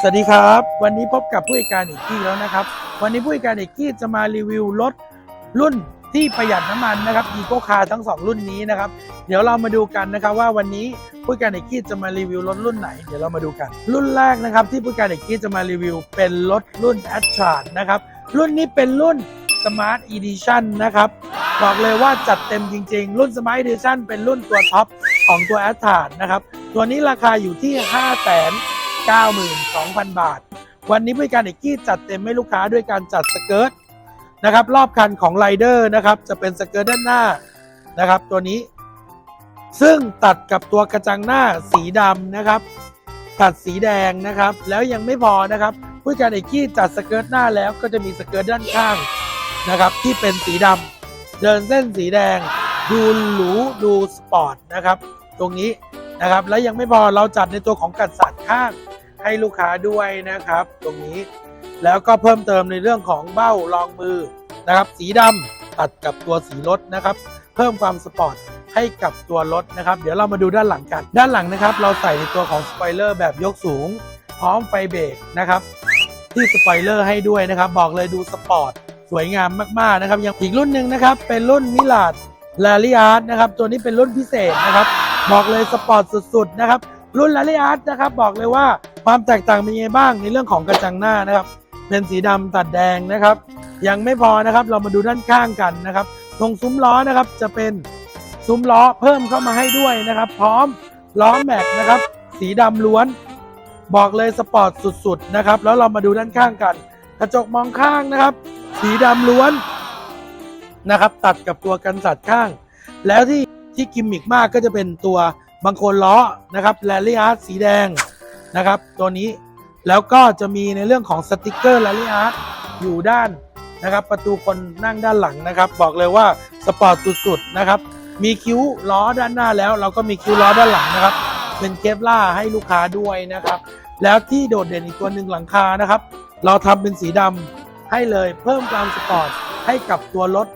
สวัสดีครับ วันนี้พบกับผู้จัดการเอกกี้แล้วนะครับ วันนี้ผู้จัดการเอกกี้จะมารีวิวรถรุ่นที่ประหยัดน้ำมันนะครับอีโคคาร์ทั้ง 2 รุ่นนี้นะครับ เดี๋ยวเรามาดูกันนะครับว่าวันนี้ผู้การเอกกี้จะมารีวิวรถรุ่นไหน เดี๋ยวเรามาดูกัน รุ่นแรกนะครับที่ผู้การเอกกี้จะมารีวิว เป็นรถรุ่น a t t r a นะครับ รุ่นนี้เป็นรุ่น Smart Edition นะครับ บอกเลยว่าจัดเต็มจริง ๆ รุ่น Smart Edition เป็นรุ่นตัวท็อป ของตัว a t t r a นะครับ ตัวนี้ราคาอยู่ที่ 5 92,000 บาท วันนี้บริการเอกกี้จัดเต็มให้ลูกค้าด้วยการจัดสเกิร์ตนะครับรอบคันของไรเดอร์นะครับจะเป็นสเกิร์ตด้านหน้านะครับ ตัวนี้ ซึ่งตัดกับตัวกระจังหน้าสีดำนะครับ ตัดสีแดงนะครับ แล้วยังไม่พอนะครับผู้การเอกกี้จัดสเกิร์ตหน้าแล้วก็จะมีสเกิร์ตด้านข้างนะครับ ที่เป็นสีดำเดินเส้นสีแดง ดูหรูดูสปอร์ตนะครับ ตรงนี้นะครับแล้วยังไม่พอเราจัดในตัวของกัดสัตว์ข้างให้ลูกค้าด้วยนะครับ ตรงนี้แล้วก็เพิ่มเติมในเรื่องของเบ้ารองมือนะครับ สีดำตัดกับตัวสีรถนะครับ เพิ่มความสปอร์ตให้กับตัวรถนะครับ เดี๋ยวเรามาดูด้านหลังกัน ด้านหลังนะครับ เราใส่ในตัวของสปอยเลอร์แบบยกสูง พร้อมไฟเบรกนะครับ ที่สปอยเลอร์ให้ด้วยนะครับ บอกเลยดูสปอร์ตสวยงามมากๆนะครับยังอีกรุ่นหนึ่งนะครับ เป็นรุ่นมิลาด ลาริอาร์นะครับ ตัวนี้เป็นรุ่นพิเศษนะครับ บอกเลยสปอร์ตสุดๆนะครับ รุ่นลาริอาร์นะครับ บอกเลยว่าความแตกต่างเป็นยังไงบ้างในเรื่องของกระจังหน้านะครับ เป็นสีดำตัดแดงนะครับ ยังไม่พอนะครับ เรามาดูด้านข้างกันนะครับ ตรงซุ้มล้อนะครับ จะเป็นซุ้มล้อเพิ่มเข้ามาให้ด้วยนะครับ พร้อมล้อแม็กนะครับ สีดำล้วน บอกเลยสปอร์ตสุดๆนะครับ แล้วเรามาดูด้านข้างกัน กระจกมองข้างนะครับ สีดำล้วน นะครับ ตัดกับตัวกันสัตว์ข้าง แล้วที่ที่กิมมิกมากก็จะเป็นตัวบางคนล้อนะครับแรลลี่อาร์ตสีแดงนะครับ ตัวนี้แล้วก็จะมีในเรื่องของสติกเกอร์แรลลี่อาร์ตอยู่ด้านนะครับ ประตูคนนั่งด้านหลังนะครับ บอกเลยว่าสปอร์ตสุดๆนะครับ มีคิ้วล้อด้านหน้าแล้ว เราก็มีคิ้วล้อด้านหลังนะครับ เป็นเคปล่าให้ลูกค้าด้วยนะครับ แล้วที่โดดเด่นอีกตัวหนึ่งหลังคานะครับ เราทำเป็นสีดำให้เลยเพิ่มความสปอร์ตให้กับตัวรถ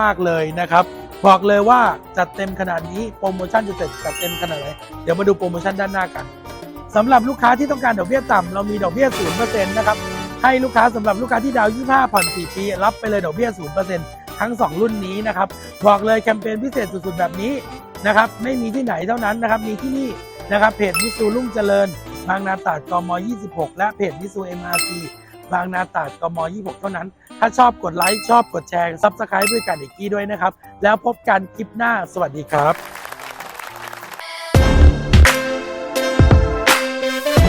มาก ๆ เลยนะครับ บอกเลยว่าจัดเต็มขนาดนี้โปรโมชั่นจะเสร็จจัดเต็มขนาดไหนเดี๋ยวมาดูโปรโมชั่นด้านหน้ากันสำหรับลูกค้าที่ต้องการดอกเบี้ยต่ำเรามีดอกเบี้ย0%นะครับให้ลูกค้าสำหรับลูกค้าที่ดาวน์25 ผ่อน 4 ปี รับไปเลยดอกเบี้ย 0%ทั้ง 2 รุ่นนี้นะครับ บอกเลยแคมเปญพิเศษสุด ๆ แบบนี้นะครับ ไม่มีที่ไหนเท่านั้นนะครับ มีที่นี่นะครับ เพจมิสูรุ่งเจริญ บางนาตราดกม 26 และเพจมิสู MRT บางนาตาดกม26 เท่านั้น ถ้าชอบกดไลค์ ชอบกดแชร์ซับสไครต์ด้วยกันอีกทีด้วยนะครับ แล้วพบกันคลิปหน้าสวัสดีครับ